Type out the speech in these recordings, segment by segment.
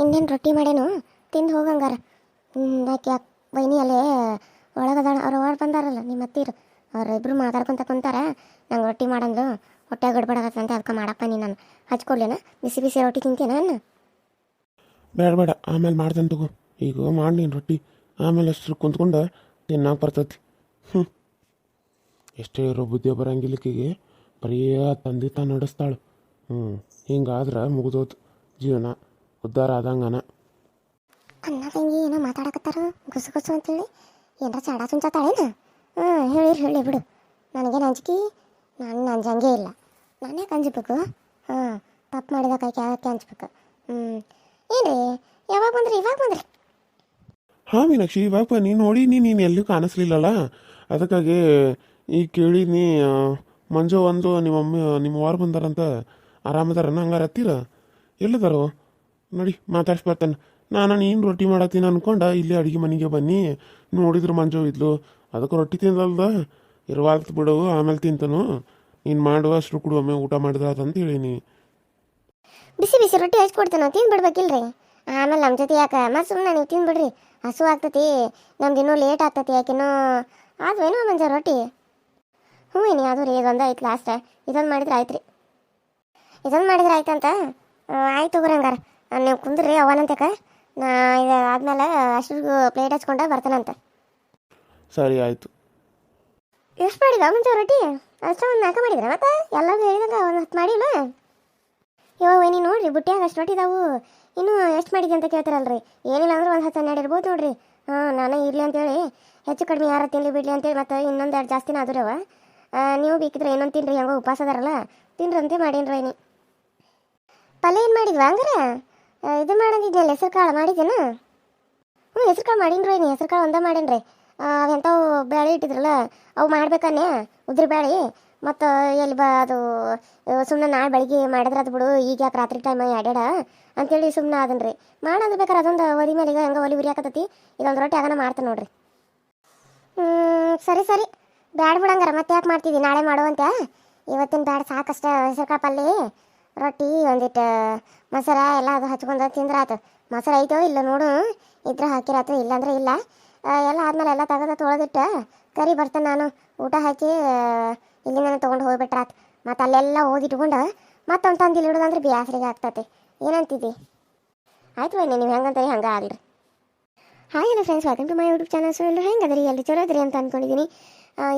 ಇನ್ನೇನು ರೊಟ್ಟಿ ಮಾಡೇನು? ತಿಂದು ಹೋಗಂಗಾರ ಯಾಕೆ? ಬೈನಿ ಅಲ್ಲೇ ಒಳಗದಾಣ ಅವ್ರು ಹೊರ ಬಂದಾರಲ್ಲ ನಿಮ್ಮ ಹತ್ತಿರು ಅವ್ರು ಇಬ್ಬರು ಮಾತಾಡ್ಕೊಂತ ಕುಂತಾರ. ನಂಗೆ ರೊಟ್ಟಿ ಮಾಡಂದು ಹೊಟ್ಟೆ ಗಡ್ಬಡಾಗತ್ತಂತೆ ಅದಕ್ಕೆ ಮಾಡಪ್ಪ ನೀನು ನಾನು. ಹಚ್ಕೊಡ್ಲೇನ? ಬಿಸಿ ಬಿಸಿ ರೊಟ್ಟಿ ತಿಂತೇನ ಬೇಡ ಬೇಡ ಆಮೇಲೆ ಮಾಡ್ತೇನೆ ತಗೋ. ಈಗ ಮಾಡಿ ನೀನು ರೊಟ್ಟಿ. ಆಮೇಲೆ ಅಷ್ಟು ಕುಂತ್ಕೊಂಡು ತಿನ್ನಕ್ಕೆ ಬರ್ತೈತಿ. ಹ್ಞೂ ಎಷ್ಟೇ ಇರೋ ಬುದ್ಧಿ ಬರಂಗಿಲ್ಲಕ್ಕಿಗೆ ಬರೀ ತಂದೆ ತಾನು ನಡೆಸ್ತಾಳು. ಹ್ಞೂ ಹಿಂಗಾದ್ರೆ ಮುಗಿದೋತು ಜೀವನ. ಉದ್ಧಾರ ಆದಂಗನ ಅಣ್ಣ. ತಂಗಿ ಏನೋ ಮಾತಾಡಕತ್ತಾರ? ಗುಸು ಗುಸು ಅಂತೇಳಿ. ಏನಾರ ಚಾಡ ಸುಂಚಾತಾಳೇನ ಹ್ಞೂ ಹೇಳಿರಿ ಹೇಳಿ ಬಿಡು. ನನಗೇನು ಅಂಜಿಕೆ? ನಾನು ಅಂಜಂಗೇ ಇಲ್ಲ. ನಾನು ಯಾಕೆ ಅಂಜಬೇಕು? ಹಾಂ ತಪ್ಪು ಮಾಡಿದ ಕೈ ಯಾಕೆ ಅಂಜಬೇಕು? ಹ್ಞೂ ಏನ್ರಿ ಯಾವಾಗ ಬಂದ್ರಿ ಇವಾಗ ಬಂದ್ರಿ? ಹಾಂ ಮೀನಾಕ್ಷಿ ಇವಾಗ ನೀನು ನೋಡಿ ನೀನು ಎಲ್ಲೂ ಕಾಣಿಸ್ಲಿಲ್ಲಲ್ಲ? ಅದಕ್ಕಾಗಿ ಈ ಕೇಳಿದ್ನಿ ನೀ ಮಂಜು ಒಂದು ನಿಮ್ಮ ಮಮ್ಮಿ ನಿಮ್ಮ ವಾರ ಬಂದಾರಂತ. ಆರಾಮದಾರನ ಹಂಗಾರ ಹತ್ತೀರ? ಎಲ್ಲದಾರೋ? ನೋಡಿ, ಮಾತಾಡ್ಸಿ ಬರ್ತಾನೆ. ನಾನು ನೀನು ರೊಟ್ಟಿ ಮಾಡತ್ತೀನಿ ಅನ್ಕೊಂಡ, ಇಲ್ಲಿ ಅಡುಗೆ ಮನೆಗೆ ಬನ್ನಿ. ನೋಡಿದ್ರು ಮಂಜು ಇದ್ಲು. ಅದಕ್ಕೆ ರೊಟ್ಟಿ ತಿಂದಲ್ದ? ಇರುವಾಲ್ತು ಬಿಡು, ಆಮೇಲೆ ತಿಂತನು. ನೀನು ಮಾಡುವ ಅಷ್ಟು ಕೊಡು, ಒಮ್ಮೆ ಊಟ ಮಾಡಿದ್ರ ಅಂತ ಹೇಳೀನಿ. ಬಿಸಿ ಬಿಸಿ ರೊಟ್ಟಿ ಹಚ್ಕೊಡ್ತೇನೆ ತಿಂದು ಬಿಡ್ಬೇಕಿಲ್ರಿ ಆಮೇಲೆ ನಮ್ಮ ಜೊತೆ ಯಾಕೆ? ಮತ್ತೆ ಸುಮ್ಮನೆ ನೀವು ತಿಂದ್ಬಿಡ್ರಿ ಹಸು ಆಗ್ತತಿ, ನಮ್ದು ಇನ್ನೂ ಲೇಟ್ ಆಗ್ತತಿ ಯಾಕಿನ್ನೂ. ಆದ್ವೇನೋ ಮಂಜ ರೊಟ್ಟಿ. ಹ್ಞೂ ಏನಿ ಅದು ರೀ, ಇದೊಂದು ಐತೆ ಲಾಸ್ಟ್ ಇದೊಂದು ಮಾಡಿದ್ರೆ ಆಯ್ತು ರೀ ಇದೊಂದು ಮಾಡಿದ್ರೆ ಆಯ್ತಂತ? ಆಯ್ತು ತಗೋರಿ ಹಂಗಾರ. ನೀವು ಕುಂದ್ರಿ ಅವನಂತಕ ನಾ ಇದು ಆದ್ಮೇಲೆ ಅಷ್ಟಿಗೂ ಪ್ಲೇಟ್ ಹಚ್ಕೊಂಡ ಬರ್ತಾನಂತ ಸರಿ ಆಯಿತು. ಎಷ್ಟು ಮಾಡಿದ ಮುಂಚೆ ರೊಟ್ಟಿ? ಅಷ್ಟೇ ಒಂದು ನಾಲ್ಕು ಮಾಡಿದ್ರೆ ಮತ್ತೆ? ಎಲ್ಲರೂ ಹೇಳಿದಾಗ ಒಂದು ಹತ್ತು ಮಾಡಿಲ್ಲ? ಇವಾಗ ನೀನು ನೋಡ್ರಿ ಬುಟ್ಟಿಯಾಗ ಅಷ್ಟು ರೊಟ್ಟಿ ಇದಾವು. ಇನ್ನೂ ಎಷ್ಟು ಮಾಡಿದೆ ಅಂತ ಕೇಳ್ತಾರಲ್ರಿ. ಏನಿಲ್ಲ ಅಂದ್ರೆ ಒಂದು ಹತ್ತು ಹನ್ನೆರಡು ಇರ್ಬೋದು ನೋಡ್ರಿ. ಹಾಂ ನಾನು ಇರಲಿ ಅಂತೇಳಿ. ಹೆಚ್ಚು ಕಡಿಮೆ ಯಾರು ತಿನ್ಲಿ ಬಿಡ್ಲಿ ಅಂತೇಳಿ ಮತ್ತೆ ಇನ್ನೊಂದು ಎರಡು ಜಾಸ್ತಿನ ಆದ್ರವ ನೀವು ಬೇಕಿದ್ರೆ ಇನ್ನೊಂದು ತಿನ್ರಿ ಹೆಂಗೋ ಉಪವಾಸ ಅದಾರಲ್ಲ. ತಿನ್ರಂತೆ ಮಾಡೀನಿ ಪಲ್ಯ ಏನು ಮಾಡಿದ್ವಾ ಹಂಗಾರ? ಇದು ಮಾಡಂದಿದ್ನಲ್ಲ ಹೆಸರು ಕಾಳು ಮಾಡಿದ್ದೇನು? ಹ್ಞೂ ಹೆಸರು ಕಾಳು ಮಾಡೀನಿ ರೀ ಹೆಸರು ಕಾಳು ಒಂದೇ ಮಾಡೇನಿ ರೀ ಅವೆಂಥವು ಬೇಳೆ ಇಟ್ಟಿದ್ರಲ್ಲ, ಅವು ಮಾಡ್ಬೇಕನ್ನೇ ಉದ್ರಿ ಬೇಳೆ ಮತ್ತು ಎಲ್ಲಿ ಬ, ಅದು ಸುಮ್ಮನೆ ನಾಳೆ ಬೆಳಿಗ್ಗೆ ಮಾಡಿದ್ರೆ ಅದು ಬಿಡು, ಈಗ ಯಾಕೆ ರಾತ್ರಿ ಟೈಮ್ ಎಡ್ಯಾಡ ಅಂತೇಳಿ ಸುಮ್ಮನೆ ಅದನ್ ರೀ ಮಾಡೋದು ಬೇಕಾರೆ ಅದೊಂದು ಒಲಿ ಮೇಲೆ ಈಗ ಹಂಗೆ ಒಲಿ ಉರಿಯಾಕತ್ತತಿ ಇದೊಂದು ರೊಟ್ಟಿ ಆಗನ ಮಾಡ್ತೇನೆ ನೋಡ್ರಿ. ಸರಿ ಸರಿ. ಬ್ಯಾಡ ಬಿಡಂಗಾರ, ಮತ್ತೆ ಯಾಕೆ ಮಾಡ್ತೀವಿ ನಾಳೆ ಮಾಡುವಂತೆ ಇವತ್ತಿನ ಬ್ಯಾಡ, ಸಾಕಷ್ಟ ಹೆಸರುಕಾಳು ಪಲ್ಯ ರೊಟ್ಟಿ, ಒಂದಿಟ್ಟು ಮೊಸರ ಎಲ್ಲ ಅದು ಹಚ್ಕೊಂಡು ತಿಂದ್ರಾತು ಮೊಸರು ಐತೋ ಇಲ್ಲ ನೋಡು, ಇದ್ರೆ ಹಾಕಿರಾತು ಇಲ್ಲಾಂದ್ರೆ ಇಲ್ಲ. ಎಲ್ಲ ಆದ್ಮೇಲೆ ಎಲ್ಲ ತಗದ ತೊಳೆದಿಟ್ಟು ಕರಿ ಬರ್ತೇನೆ ನಾನು. ಊಟ ಹಾಕಿ ಇಲ್ಲಿ ಇಲ್ಲಿಂದ ತೊಗೊಂಡು ಹೋಗ್ಬಿಟ್ರಾತು ಮತ್ತು ಅಲ್ಲೆಲ್ಲ ಓದಿಟ್ಕೊಂಡು ಮತ್ತೊಂದು ತಂದಿಲ್ಲಿ ಇಡೋದಂದ್ರೆ ಬ್ಯಾಸರಿಗೆ ಆಗ್ತತೆ. ಏನಂತಿದ್ದಿ? ಆಯ್ತು ಬನ್ನಿ ನೀವು ಹೆಂಗಂತೀರಿ? ಹಂಗೆ ಆಗಲಿ hi hello friends welcome to my YouTube channel so ಎಲ್ಲರೂ ಹೆಂಗದ್ರಿ ಎಲ್ಲಿ ಚಲೋ ಅದ್ರಿ ಅಂತ ಅಂದ್ಕೊಂಡಿದ್ದೀನಿ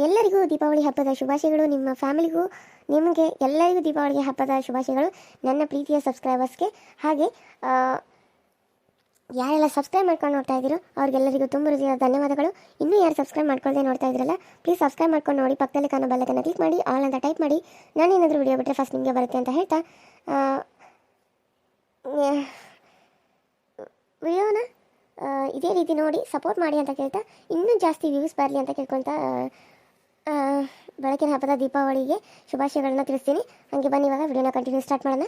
ಎಲ್ಲರಿಗೂ ದೀಪಾವಳಿ ಹಬ್ಬದ ಶುಭಾಶಯಗಳು. ನಿಮ್ಮ ಫ್ಯಾಮಿಲಿಗೂ ನಿಮಗೆ ಎಲ್ಲರಿಗೂ ದೀಪಾವಳಿ ಹಬ್ಬದ ಶುಭಾಶಯಗಳು. ನನ್ನ ಪ್ರೀತಿಯ ಸಬ್ಸ್ಕ್ರೈಬರ್ಸ್ಗೆ ಹಾಗೆ ಯಾರೆಲ್ಲ ಸಬ್ಸ್ಕ್ರೈಬ್ ಮಾಡ್ಕೊಂಡು ನೋಡ್ತಾ ಇದ್ದೀರೋ, ಅವ್ರಿಗೆಲ್ಲರಿಗೂ ತುಂಬ ಧನ್ಯವಾದಗಳು. ಇನ್ನೂ ಯಾರು ಸಬ್ಸ್ಕ್ರೈಬ್ ಮಾಡ್ಕೊಳ್ಳದೆ ನೋಡ್ತಾ ಇದ್ರಲ್ಲ ಪ್ಲೀಸ್ ಸಬ್ಸ್ಕ್ರೈಬ್ ಮಾಡ್ಕೊಂಡು ನೋಡಿ. ಪಕ್ಕದಲ್ಲಿ ಕಾಣೋ ಬೆಲ್ಲಕನ್ನು ಕ್ಲಿಕ್ ಮಾಡಿ, ಆಲ್ ಅಂತ ಟೈಪ್ ಮಾಡಿ. ನಾನು ಏನಾದರೂ ವಿಡಿಯೋ ಬಿಟ್ಟರೆ ಫಸ್ಟ್ ನಿಮಗೆ ಬರುತ್ತೆ ಅಂತ ಹೇಳ್ತಾ ಆ, ವಿಡಿಯೋನ ಆ, ಇದೇ ರೀತಿ ನೋಡಿ ಸಪೋರ್ಟ್ ಮಾಡಿ ಅಂತ ಕೇಳ್ತಾ ಇನ್ನೂ ಜಾಸ್ತಿ ವ್ಯೂಸ್ ಬರಲಿ ಅಂತ ಕೇಳ್ಕೊಳ್ತಾ ಆ, ಬೆಳಕಿನ ಹಬ್ಬದ ದೀಪಾವಳಿಗೆ ಶುಭಾಶಯಗಳನ್ನ ತಿಳಿಸ್ತೀನಿ. ಹಾಗೆ ಬನ್ನಿ ಇವಾಗ ವಿಡಿಯೋನ ಕಂಟಿನ್ಯೂ ಸ್ಟಾರ್ಟ್ ಮಾಡೋಣ.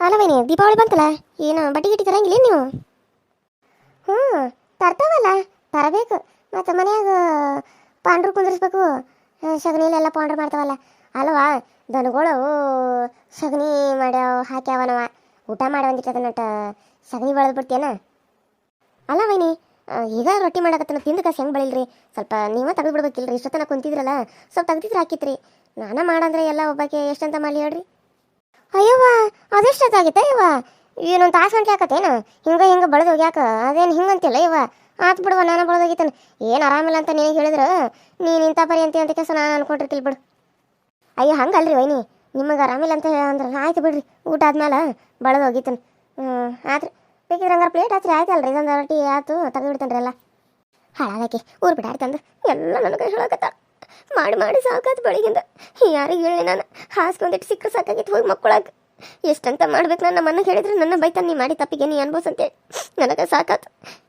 ಅಲ್ಲ ಬನ್ನಿ ದೀಪಾವಳಿ ಬಂತಲ್ಲ? ಏನು ಬಟ್ಟೆ ಗಿಟ್ಟಿ ತರಂಗಿಲ್ಲ ನೀವು? ಹ್ಞೂ ತರ್ತಾವಲ್ಲ ತರಬೇಕು. ಮತ್ತು ಮನೆಯಾಗ ಪಾಂಡ್ರು ಕುಂದಿರ್ಸ್ಬೇಕು. ಸಗಣಿಲೆಲ್ಲ ಪಾಂಡ್ರು ಮಾಡ್ತಾವಲ್ಲ. ಅಲ್ವಾ ದನಗಳು ಸಗಣಿ ಮಾಡ್ಯಾವ ಹಾಕ್ಯಾವನವ. ಊಟ ಮಾಡಿ ಬಂದಿಟ್ಟದ ನಟ ಸಗಣಿ ಬೆಳೆದು ಅಲ್ಲ ವೈನಿ ಈಗ ರೊಟ್ಟಿ ಮಾಡಕತ್ತನ ತಿಂದು ಕಸ್ ಹೆಂಗೆ ಬಳಿಲ್ರಿ? ಸ್ವಲ್ಪ ನೀವೇ ತೆಗೆದು ಬಿಡ್ಬೇಕಿಲ್ರಿ ಇಷ್ಟೊತ್ತನ ಕುಂತಿದ್ರಲ್ಲ, ಸ್ವಲ್ಪ ತೆಗ್ದಿದ್ರೆ ಹಾಕಿತ್ರಿ. ನಾನ ಮಾಡಂದ್ರೆ ಎಲ್ಲ ಒಬ್ಬಕ್ಕೆ ಎಷ್ಟಂತ ಮಾಡಿ ಹೇಳ್ರಿ? ಅಯ್ಯವ್ವ ಅದೆಷ್ಟೊತ್ತಾಗಿತ್ತ ಇವ ಏನೊಂದು ತಾಸು ಗಂಟೆ ಹಾಕತ್ತೇನು ಹಿಂಗೆ ಹಿಂಗೆ ಬೆಳೆದು ಹೋಗ್ಯಾಕ, ಅದೇನು ಹಿಂಗಂತಿಲ್ಲ ಇವ ಆತ್ ಬಿಡುವ ನಾನು ಬೆಳೆದೋಗಿತ್ತೇನ ಏನು ಆರಾಮಿಲ್ಲ ಅಂತ ನಿನಗೆ ಹೇಳಿದ್ರು? ನೀನು ಇಂಥ ಪರಿ ಅಂತ ಕೆಲಸ ನಾನು ಅನ್ಕೊಂಡಿರ್ತಿಲ್ ಬಿಡು. ಅಯ್ಯೋ, ಹಂಗಲ್ರಿ ವೈನಿ, ನಿಮಗೆ ಆರಾಮಿಲ್ಲ ಅಂತ ಅಂದ್ರೆ ಆಯ್ತು ಬಿಡ್ರಿ, ಊಟ ಆದ್ಮೇಲೆ ಬಳ್ದು ಹ್ಞೂ ಆತ್ರಿ. ಬೇಕಿದ್ರೆ ಹಂಗಾರೆ ಪ್ಲೇಟ್ ಹಚ್ರಿ ಆಯ್ತಲ್ರಿ ಇದೊಂದು ರೊಟ್ಟಿ ಆಯ್ತು ತೆಗೆದು ಬಿಡ್ತೇನೆ ಎಲ್ಲ. ಹಾಳಾಗಕ್ಕೆ, ಊರು ಬಿಡಾಡ್ತಂದು ಎಲ್ಲ ನನಗೆ ಹೇಳಕತ್ತ. ಮಾಡಿ ಮಾಡಿ ಸಾಕಾಯ್ತು ಬೆಳಗಿಂದ ಯಾರಿಗೆ ಹೇಳಿ ನಾನು? ಹಾಸ್ಕೊಂದಿಟ್ಟು ಸಿಕ್ಕ ಸಾಕಾಗಿತ್ತು ಹೋಗಿ ಮಕ್ಕಳಾಗ ಎಷ್ಟಂತ ಮಾಡ್ಬೇಕು ನನ್ನ ಮನ ಹೇಳಿದ್ರೆ ನನ್ನ ಬೈತಾನೆ, ನೀ ಮಾಡಿ ತಪ್ಪಿಗೆ ನೀ ಅನ್ಬೋಸ್ ನನಗೆ ಸಾಕಾತು.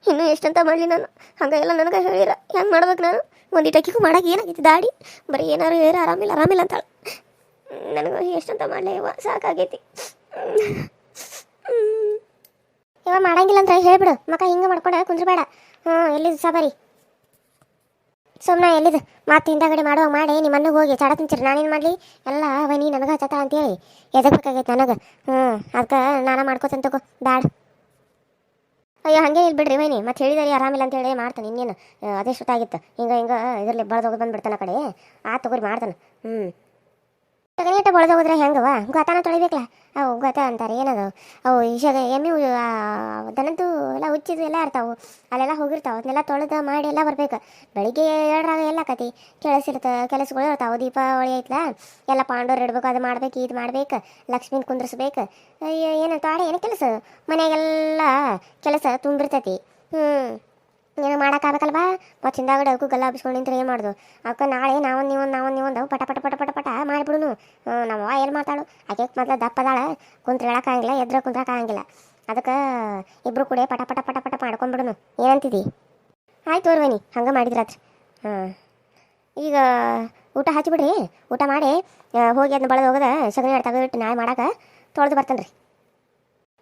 ಇನ್ನೂ ಎಷ್ಟಂತ ಮಾಡಲಿ ನಾನು? ಹಂಗೆಲ್ಲ ನನಗೆ ಹೇಳಿರ. ಹೆಂಗೆ ಮಾಡ್ಬೇಕು ನಾನು? ಒಂದು ಇಟಕಿಗೂ ಮಾಡಕ್ಕೆ ಏನಾಗಿತ್ತು ದಾಡಿ? ಬರೀ ಏನಾರು ಹೇಳಿರ, ಆರಾಮಿಲ್ಲ ಆರಾಮಿಲ್ಲ ಅಂತಾಳೆ. ನನಗೆ ಎಷ್ಟಂತ ಮಾಡಲಿ ಸಾಕಾಗೈತಿ. ಇವ ಮಾಡಂಗಿಲ್ಲ ಅಂತ ಹೇಳ್ಬಿಡು. ಮಕ್ಕ ಹಿಂಗೆ ಮಾಡ್ಕೊಂಡ ಕುಂದ್ರಬೇಡ. ಹ್ಞೂ ಎಲ್ಲಿದ್ದು ಸಬರಿ? ಸುಮ್ಮನೆ ಎಲ್ಲಿದು? ಮತ್ತೆ ಹಿಂದಾಗಡೆ ಮಾಡುವಾಗ ಮಾಡಿ ನಿಮ್ಮ ಮನೆಗೆ ಹೋಗಿ ಚಡ ತಿಂತೀರಿ. ನಾನೇನು ಮಾಡಲಿ? ಎಲ್ಲ ಅವನಿ ನನಗೆ ಹಚ್ಚತ ಅಂತೇಳಿ ಬೇಕಾಗೈತೆ ನನಗೆ? ಹ್ಞೂ ಅದಕ್ಕೆ ನಾನು ಮಾಡ್ಕೋತಂತ ತಗೋ. ಬ್ಯಾಡ. ಅಯ್ಯೋ, ಹಂಗೆ ಇಲ್ಲಿ ಬಿಡ್ರಿ ವೈನಿ. ಮತ್ತೆ ಹೇಳಿದಾರೆ ಆರಾಮಿಲ್ಲ ಅಂತ ಹೇಳಿ ಮಾಡ್ತಾನೆ. ಇನ್ನೇನು? ಅದೇ ಸುತ್ತಾಗಿತ್ತು ಹಿಂಗೆ ಹಿಂಗೆ ಇದರಲ್ಲಿ ಬಳದೋಗಿ ಬಂದ್ಬಿಡ್ತಾನೆ ಆ ಕಡೆ. ಆ, ತಗೋರಿ ಮಾಡ್ತಾನೆ. ಹ್ಞೂ ತಗನೇಟ ಹೋದ್ರೆ ಹೆಂಗವ ಗೊತ್ತಾನ ತೊಳಿಬೇಕಲ್ಲ ಅವು ಗೊತ್ತ ಅಂತಾರೆ, ಏನದು? ಅವು ಈಶಾಗ ಎಮ್ಮೆ ದನದ್ದು ಎಲ್ಲ ಹುಚ್ಚಿದು ಎಲ್ಲ ಇರ್ತಾವು. ಅಲ್ಲೆಲ್ಲ ಹೋಗಿರ್ತಾವೆ. ಅದನ್ನೆಲ್ಲ ತೊಳೆದು ಮಾಡಿ ಎಲ್ಲ ಬರ್ಬೇಕು. ಬೆಳಿಗ್ಗೆ ಎರಡರಾಗ ಎಲ್ಲ ಕತಿ ಕೆಲಸ ಇರ್ತ ಕೆಲಸಗಳು ಇರ್ತಾವೆ. ದೀಪಾವಳಿ ಐತ್ಲ? ಎಲ್ಲ ಪಾಂಡವ್ರು ಇಡ್ಬೇಕು, ಅದು ಮಾಡ್ಬೇಕು ಇದು ಮಾಡ್ಬೇಕು, ಲಕ್ಷ್ಮೀನ ಕುಂದ್ರಿಸ್ಬೇಕು. ಏನು ತಾಡೆ ಏನು ಕೆಲಸ? ಮನೆಗೆಲ್ಲ ಕೆಲಸ ತುಂಬಿರ್ತೈತಿ. ಹ್ಞೂ ಏನು ಮಾಡೋಕ್ಕಾಗಬೇಕಲ್ವಾ ಮತ್ತು ಹಿಂದಾಗಡೆ ಅವಕ್ಕೂ ಗಲ್ಲ ಹಬ್ಸ್ಕೊಂಡು ನಿಂತ್ರೆ ಏನು ಮಾಡೋದು? ಅವಕ್ಕೆ ನಾಳೆ ನಾವೊಂದು ನೀವೊಂದು ನಾವೊಂದು ನೀವೊಂದು ಪಟ ಪಟ ಪಟ ಪಟ ಪಟ ಮಾಡಿಬಿಡುನು. ನಮ್ಮ ಅವ್ವ ಏನು ಮಾತಾಡು ಆಕೆ ಮೊದಲು ದಪ್ಪದಾಳ ಕುಂತ್ರೆ ಹೇಳೋಕ್ಕಾಗಿಲ್ಲ ಎದ್ರ ಕುಂದ್ರಕ್ಕಾಗಂಗಿಲ್ಲ ಅದಕ್ಕೆ ಇಬ್ಬರು ಕೂಡ ಪಟ ಪಟ ಪಟ ಪಟ ಮಾಡ್ಕೊಂಬಿಡುನು ಏನಂತಿದ್ದಿ ಆಯ್ತು ತೋರ್ವನಿ ಹಂಗೆ ಮಾಡಿದ್ರಾತ್ರಿ ಹಾಂ ಈಗ ಊಟ ಹಚ್ಚಿಬಿಡ್ರಿ ಊಟ ಮಾಡಿ ಹೋಗಿ ಅದನ್ನ ಬಳದು ಹೋಗೋದ, ಸಗಣಿ ತೆಗೆದಿಟ್ಟು ನಾಳೆ ಮಾಡಕ್ಕೆ ತೊಳೆದು ಬರ್ತಾನೆ ರೀ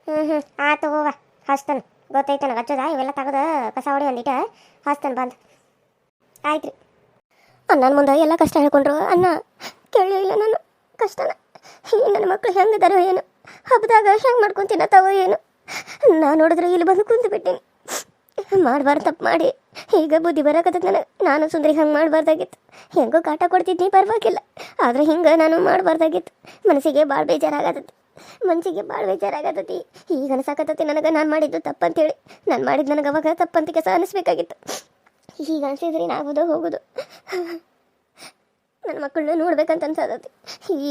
ಹ್ಞೂ ಹ್ಞೂ ಆಯ್ತು ಹೋಗ ಹಚ್ತಾನೆ. ಗೊತ್ತೈತೆ ನನಗೆ ಹಚ್ಚೋದ ಇವೆಲ್ಲ ತೆಗೆದು ಕಸ ಹೊಡಿ ಒಂದಿಟ್ಟು ಹಾಸ್ತನ್ ಬಂದು. ಆಯ್ತು ರೀ. ನನ್ನ ಮುಂದೆ ಎಲ್ಲ ಕಷ್ಟ ಹೇಳ್ಕೊಂಡ್ರು. ಅನ್ನ ಇಲ್ಲ ನಾನು. ಕಷ್ಟನ. ನನ್ನ ಮಕ್ಕಳು ಹೆಂಗಿದಾರೋ ಏನು? ಹಬ್ಬದಾಗ ಹೆಂಗೆ ಮಾಡ್ಕೊಂಡು ತಿನ್ನತ್ತಾವೋ ಏನು? ನಾನು ನೋಡಿದ್ರೆ ಇಲ್ಲಿ ಬಂದು ಕುಂತು ಬಿಟ್ಟೀನಿ. ಮಾಡಬಾರ್ದು ತಪ್ಪು ಮಾಡಿ. ಈಗ ಬುದ್ಧಿ ಬರಕತ್ತ ನನಗೆ. ನಾನು ಸುಂದರಿ ಹಂಗೆ ಮಾಡಬಾರ್ದಾಗಿತ್ತು. ಹೆಂಗೋ ಕಾಟ ಕೊಡ್ತಿದ್ನಿ, ಪರವಾಗಿಲ್ಲ. ಆದರೆ ಹಿಂಗೆ ನಾನು ಮಾಡಬಾರ್ದಾಗಿತ್ತು. ಮನಸ್ಸಿಗೆ ಭಾಳ ಬೇಜಾರಾಗತ್ತೈತಿ. ಮನಸ್ಸಿಗೆ ಭಾಳ ಬೇಜಾರಾಗತ್ತತಿ ಈಗ ಅನ್ಸಾಕತ್ತತಿ ನನಗೆ ನಾನು ಮಾಡಿದ್ದು ತಪ್ಪಂತೇಳಿ. ನಾನು ಮಾಡಿದ್ದು ನನಗೆ ಅವಾಗ ತಪ್ಪಂತ ಕೆಲಸ ಅನಿಸ್ಬೇಕಾಗಿತ್ತು. ಈಗ ಅನ್ಸಿದ್ರಿ ಆಗೋದು ಹೋಗೋದು. ನನ್ನ ಮಕ್ಕಳನ್ನ ನೋಡ್ಬೇಕಂತ ಅನ್ಸದತಿ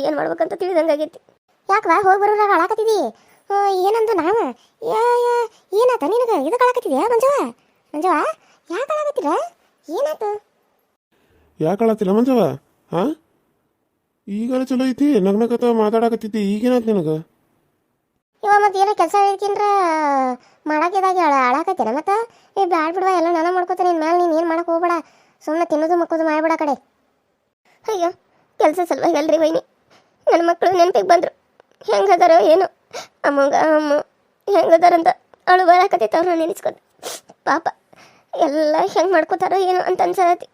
ಏನು ಮಾಡ್ಬೇಕಂತ ತಿಳಿದಂಗಾಗೈತಿ ಯಾಕವಾ ಹೋಗಿ ಬರೋರಾಗ ಅಳಾಕತ್ತಿದಿ ಏನಂದು ಯಾ ಏನಾತ ನಿನಗೆ? ಇದು ಕಳಕತ್ತಿದ್ಯಾ ಮಂಜವ ಮಂಜವ ಯಾಕೆ ಕಳಾಕತ್ತಿರ ಏನಾತು? ಯಾಕೆ ಕಳಾತಿಲ್ಲ ಮಂಜವ ಹಾಂ ಈಗಲ್ಲ ಚಲೋ ಐತಿ ನಗ್ನಕತ ಮಾತಾಡಕತ್ತಿದ್ದೆ ಈಗೇನಾಯ್ತು ನಿನಗೆ? ಇವ ಮತ್ತೆ ಏನೋ ಕೆಲಸ ಹೇಳ್ಕಿನ್ರ ಮಾಡಕಿದಾಗ ಅಳ ಮತ್ತೆ? ಏ, ಬ್ಯಾಡ್ ಬಿಡ್ವಾ, ಎಲ್ಲ ನಾನು ಮಾಡ್ಕೋತೀನಿ ನಿನ್ನ ಮೇಲೆ ನೀನು ಏನು ಮಾಡಕ್ಕೆ ಹೋಗ್ಬೇಡ ಸುಮ್ಮನೆ ತಿನ್ನೋದು ಮಕ್ಕೋದು ಮಾಡ್ಬೇಡ ಕಡೆ. ಅಯ್ಯೋ, ಕೆಲಸ ಸಲುವಾಗಿ ಅಲ್ರಿ ವೈನಿ. ನನ್ನ ಮಕ್ಕಳು ನೆನಪಿಗೆ ಬಂದರು. ಹೆಂಗದಾರೋ ಏನು. ಅಮ್ಮಂಗ, ಅಮ್ಮ, ಹೆಂಗದಾರಂತ ಅವಳು ಬರಾಕತ್ತೈತೆ ಅವ್ರನ್ನ ನೆನೆಸ್ಕೊಂಡು. ಪಾಪ, ಎಲ್ಲ ಹೆಂಗೆ ಮಾಡ್ಕೋತಾರೋ ಏನು ಅಂತ ಅನ್ಸದತಿ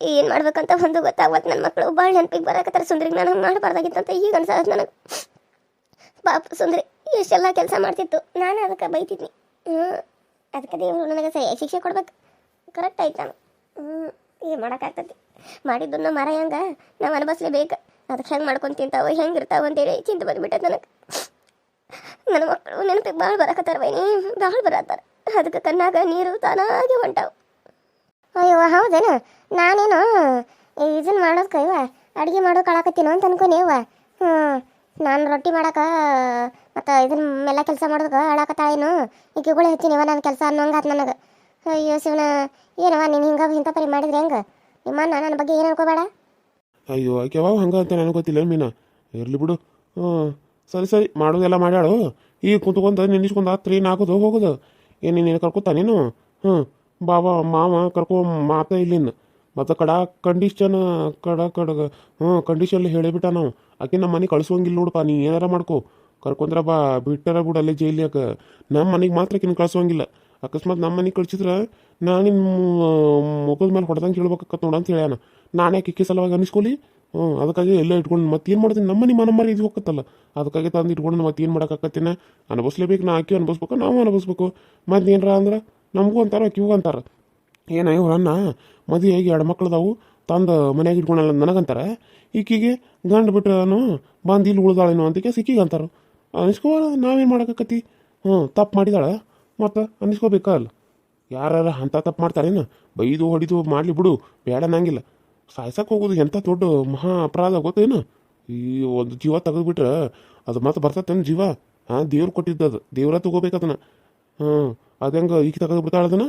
ಏನು ಮಾಡ್ಬೇಕಂತ ಒಂದು ಗೊತ್ತಾಗ್ವತ್ತು ನನ್ನ ಮಕ್ಕಳು ಭಾಳ ನೆನಪಿಗೆ ಬರಕತ್ತಾರ ಸುಂದ್ರಿಗೆ ನಾನು ಅಂತ ಈಗ ಅನ್ಸದ ನನಗೆ. ಪಾಪ ಸುಂದ್ರಿ, ಎಷ್ಟೆಲ್ಲ ಕೆಲಸ ಮಾಡ್ತಿತ್ತು. ನಾನು ಅದಕ್ಕೆ ಬೈತಿದ್ನಿ. ಹ್ಞೂ ಅದಕ್ಕೆ ದೇವರು ನನಗೆ ಸರಿಯಾಗಿ ಶಿಕ್ಷೆ ಕೊಡ್ಬೇಕು. ಕರೆಕ್ಟ್ ಆಯ್ತು ನಾನು. ಹ್ಞೂ ಏನು ಮಾಡೋಕ್ಕಾಗ್ತದೆ ಮಾಡಿದ್ದನ್ನು ಮರ ಹೆಂಗೆ? ನಾವು ಅನುಭವಿಸ್ಲೇಬೇಕು ಅದಕ್ಕೆ ಹೆಂಗೆ ಮಾಡ್ಕೊಂಡು ತಿಂತಾವ, ಹೆಂಗೆ ಇರ್ತಾವೆ ಅಂತೇಳಿ ಚಿಂತೆ ಬಂದ್ಬಿಟ್ಟೈತೆ ನನಗೆ. ನನ್ನ ಮಕ್ಕಳು ನೆನಪಿಗೆ ಭಾಳ ಬರಕತ್ತಾರ ವೈನಿ. ಭಾಳ ಬರತ್ತಾರ ಅದಕ್ಕೆ ಕಣ್ಣಾಗ ನೀರು ತಾನಾಗೆ ಹೊಂಟಾವು. ಅಯ್ಯೋ, ಹೌದೇನು? ನಾನೇನು ಇದನ್ನ ಮಾಡೋದಕ್ಕೆ ಇವ, ಅಡುಗೆ ಮಾಡೋ ಕಳಕತ್ತೀನ ಅಂತ ಅನ್ಕೊನಿ ಇವ. ಹ್ಞೂ ನಾನು ರೊಟ್ಟಿ ಮಾಡಕ್ಕೆ ಮತ್ತು ಇದನ್ನೆಲ್ಲ ಕೆಲಸ ಮಾಡೋದಕ್ಕೆ ಅಳಕತ್ತಾಳೇನು ಈಕೆಗಳು ಹೆಚ್ಚಿನ ಇವ ನನ್ನ ಕೆಲಸ ಅನ್ನೋಂಗೆ ಆತು ನನಗೆ. ಅಯ್ಯೋ, ಶಿವನ, ಏನವ, ನೀನು ಹಿಂಗೆ ಇಂಥ ಪರಿ ಮಾಡಿದ್ರೆ ಹೆಂಗೆ? ನಿಮ್ಮನ್ನ ನನ್ನ ಬಗ್ಗೆ ಏನು ಅನ್ಕೋಬೇಡ? ಅಯ್ಯೋ, ಆಕೆ ಯಾವಾಗ ಹಂಗ ಅಂತ ನನಗೆ ಗೊತ್ತಿಲ್ಲ ಮೀನಾ? ಇರಲಿ ಬಿಡು. ಹ್ಞೂ ಸರಿ ಸರಿ, ಮಾಡೋದೆಲ್ಲ ಮಾಡ್ಯಾಳು. ಈಗ ಕುಂತ್ಕೊಂತ ನಿಲ್ಲಿಸ್ಕೊಂಡು ಆತ್ರಿ ನಾಕೋದು ಹೋಗೋದು? ಏನು ನೀನು ಕರ್ಕೊತಾ ನೀನು? ಹ್ಞೂ ಬಾಬಾ ಮಾವ ಕರ್ಕೊ ಮಾತ ಇಲ್ಲಿಂದ. ಮತ್ತು ಕಡ ಕಂಡೀಷನ್ ಕಡ ಕಡಗ ಹ್ಞೂ ಕಂಡೀಷನ್ ಹೇಳಿಬಿಟ್ಟ ನಾವು. ಆಕೆ ನಮ್ಮ ಮನೆಗೆ ಕಳ್ಸೋಂಗಿಲ್ಲ ನೋಡಪ್ಪ, ನೀ ಏನಾರ ಮಾಡ್ಕೊ. ಕರ್ಕೊಂಡ್ರ ಬಾ, ಬಿಟ್ಟರ ಬಿಡು ಅಲ್ಲೇ ಜೈಲಿಯಾಗ ನಮ್ಮ ಮನೆಗೆ ಮಾತ್ರ ಆಕಿನ ಕಳ್ಸೋಂಗಿಲ್ಲ. ಅಕಸ್ಮಾತ್ ನಮ್ಮ ಮನೆಗೆ ಕಳ್ಸಿದ್ರೆ ನಾನು ನಿಮ್ಮ ಮುಖದ ಮೇಲೆ ಹೊಡೆದಂಗೆ ಹೇಳ್ಬೇಕತ್ತ ನೋಡ ಅಂತ ಹೇಳ್ಯಾನ. ನಾನೇ ಕಿಕ್ಕಿ ಸಲುವಾಗಿ ಅನಿಸ್ಕೊಲಿ ಹ್ಞೂ, ಅದಕ್ಕಾಗಿ ಎಲ್ಲ ಇಟ್ಕೊಂಡು ಏನು ಮಾಡ್ತೀನಿ? ನಮ್ಮ ಮನೆ ಮನ ಇದು ಹೋಗತ್ತಲ್ಲ ಅದಕ್ಕಾಗಿ ತಂದು ಇಟ್ಕೊಂಡು ಮತ್ತೆ ಏನು ಮಾಡೋಕ್ಕಾಗತ್ತೇನೆ ಅನುಭವಿಸ್ಲೇಬೇಕು ನಾ ಆಕೆ ಅನುಭವಿಸ್ಬೇಕು, ನಾವು ಅನುಭವಿಸ್ಬೇಕು. ಮತ್ತೆ ಏನರ ಅಂದ್ರೆ? ನಮಗೂ ಅಂತಾರ ಕಿವು ಅಂತಾರೆ. ಏನ ಇವ್ರನ್ನ ಮದುವೆ ಆಗಿ ಎರಡು ಮಕ್ಳದಾವು, ತಂದು ಮನೆಯಾಗ ಇಟ್ಕೊಳಲ್ಲ ನನಗಂತಾರೆ. ಈಕಿಗೆ ಗಂಡು ಬಿಟ್ಟು ಬಂದು ಇಲ್ಲಿ ಉಳ್ದಾಳೇನೋ ಅಂತಕ್ಕೆ ಸಿಕ್ಕಿಗೆ ಅಂತಾರೆ. ಅನಿಸ್ಕೋ, ನಾವೇನು ಮಾಡೋಕತ್ತಿ ಹ್ಞೂ ತಪ್ಪು ಮಾಡಿದಾಳೆ. ಮತ್ತು ಅನಿಸ್ಕೋಬೇಕಲ್ಲ ಯಾರು ಅಂಥ ತಪ್ಪು ಮಾಡ್ತಾರೇನು? ಬೈದು ಹೊಡಿದು ಮಾಡಲಿ ಬಿಡು, ಬೇಡ ನಂಗಿಲ್ಲ. ಸಾಯ್ಸಕ್ಕೆ ಹೋಗೋದು ಎಂಥ ದೊಡ್ಡ ಮಹಾ ಅಪರಾಧ ಗೊತ್ತೇನು? ಈ ಒಂದು ಜೀವ ತೆಗೆದುಬಿಟ್ರೆ ಅದು ಮತ್ತೆ ಬರ್ತೈತೆ ಜೀವ. ಹಾಂ ದೇವ್ರು ಕೊಟ್ಟಿದ್ದದು, ದೇವ್ರ ತಗೋಬೇಕದನ್ನ. ಹ್ಞೂ ಅದು ಹೆಂಗೆ ಈಗ ತೆಗೆದು ಬಿಡ್ತಾಳೆ ಅದನ್ನ?